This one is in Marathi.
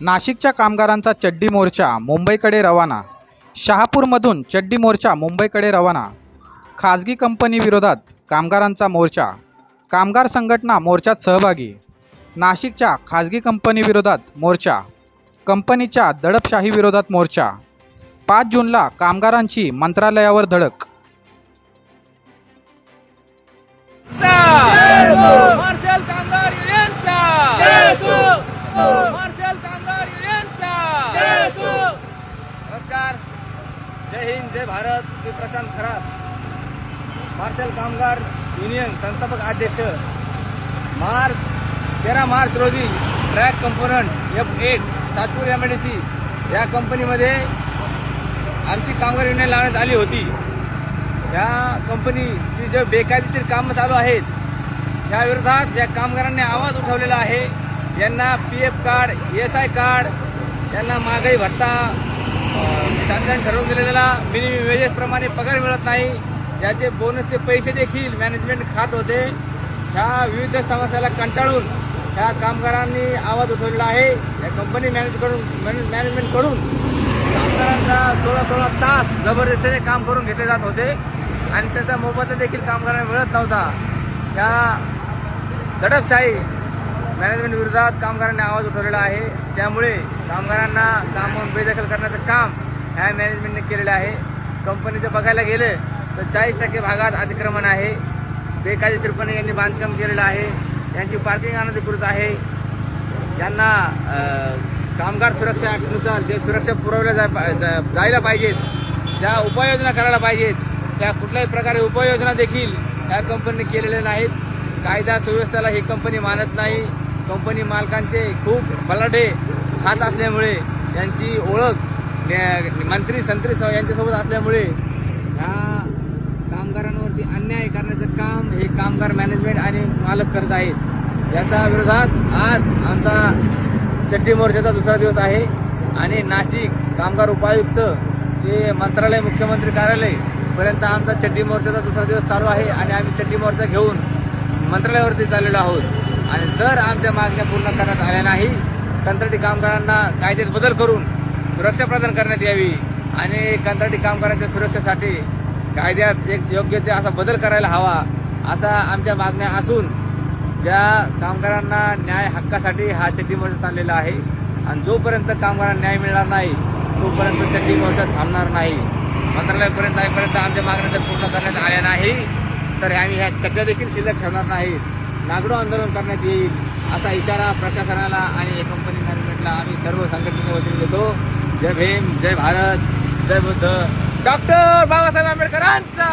नाशिकच्या कामगारांचा चड्डी मोर्चा मुंबईकडे रवाना. शहापूरमधून चड्डी मोर्चा मुंबईकडे रवाना. खाजगी कंपनी विरोधात कामगारांचा मोर्चा. कामगार संघटना मोर्चात सहभागी. नाशिकच्या खाजगी कंपनी विरोधात मोर्चा. कंपनीच्या दडपशाही विरोधात मोर्चा. पाच जूनला कामगारांची मंत्रालयावर धडक. जय भारत मी प्रशांत खरात. मार्शल कामगार युनियन संस्थापक अध्यक्ष. मार्च तेरा मार्च रोजी track component F eight Satpur M D C या कंपनीमध्ये आमची कामगार युनियन लावण्यात आली होती. या कंपनीची जे बेकायदेशीर कामं चालू आहेत त्या विरोधात ज्या कामगारांनी आवाज उठवलेला आहे यांना P F card S I card यांना महागाई भत्ता शासनाने ठरवून दिलेला मिनिमम वेजेसप्रमाणे पगार मिळत नाही. याचे बोनसचे पैसे देखील मॅनेजमेंट खात होते. ह्या विविध समस्याला कंटाळून ह्या कामगारांनी आवाज उठवलेला आहे. या कंपनी मॅनेजकडून मॅनेजमेंटकडून कामगारांचा सोळा सोळा तास जबरदस्तीने काम करून घेतले जात होते. आणि त्याचा मोबदला देखील कामगारांना मिळत नव्हता. या दडपशाही मॅनेजमेंट विरोधात कामगारांनी आवाज उठवलेला आहे. त्यामुळे कामगारांना कामावून बेदखल करण्याचं काम ह्या मॅनेजमेंटने केलेलं आहे. कंपनीचं बघायला गेलं तर चाळीस टक्के भागात अतिक्रमण आहे. बेकायदेशीरपणे यांनी बांधकाम केलेलं आहे. यांची पार्किंग अनधिकृत आहे. यांना कामगार सुरक्षा ॲक्टनुसार जे सुरक्षा पुरवल्या जा- जायला पाहिजेत ज्या उपाययोजना करायला पाहिजेत त्या कुठल्याही प्रकारे उपाययोजना देखील या कंपनीने केलेल्या नाहीत. कायदा सुव्यवस्थेला ही कंपनी मानत नाही. कंपनी मालकांचे खूप बलाढे हात असल्यामुळे यांची ओळख मंत्री संत्री यांच्यासोबत असल्यामुळे ह्या कामगारांवरती अन्याय करण्याचं काम हे कामगार मॅनेजमेंट आणि मालक करत आहेत. याच्या विरोधात आज आमचा चड्डी मोर्चाचा दुसरा दिवस आहे आणि नाशिक कामगार उपायुक्त ते मंत्रालय मुख्यमंत्री कार्यालय पर्यंत आमचा चड्डी मोर्चाचा दुसरा दिवस चालू आहे आणि आम्ही चड्डी मोर्चा घेऊन मंत्रालयावरती चाललेलो आहोत. आणि जर आमच्या मागण्या पूर्ण करण्यात आल्या नाही कंत्राटी कामगारांना कायद्यात बदल करून सुरक्षा प्रदान करण्यात यावी आणि कंत्राटी कामगारांच्या सुरक्षेसाठी कायद्यात एक योग्य ते असा बदल करायला हवा असा आमच्या मागण्या असून ज्या कामगारांना न्याय हक्कासाठी हा चड्डी मोर्चा चाललेला आहे आणि जोपर्यंत कामगारांना न्याय मिळणार नाही तोपर्यंत चड्डी मोर्चा थांबणार नाही. मंत्रालयापर्यंत आईपर्यंत आमच्या मागण्या जर पूर्ण करण्यात आल्या नाही तर आम्ही ह्या चर्चा देखील शिल्लक ठेवणार नाहीत नागडो आंदोलन करण्यात येईल असा इशारा प्रशासनाला आणि कंपनी मॅनेजमेंटला आम्ही सर्व संघटनेच्या वतीने देतो. जय भीम जय भारत जय बुद्ध. डॉक्टर बाबासाहेब आंबेडकरांचा!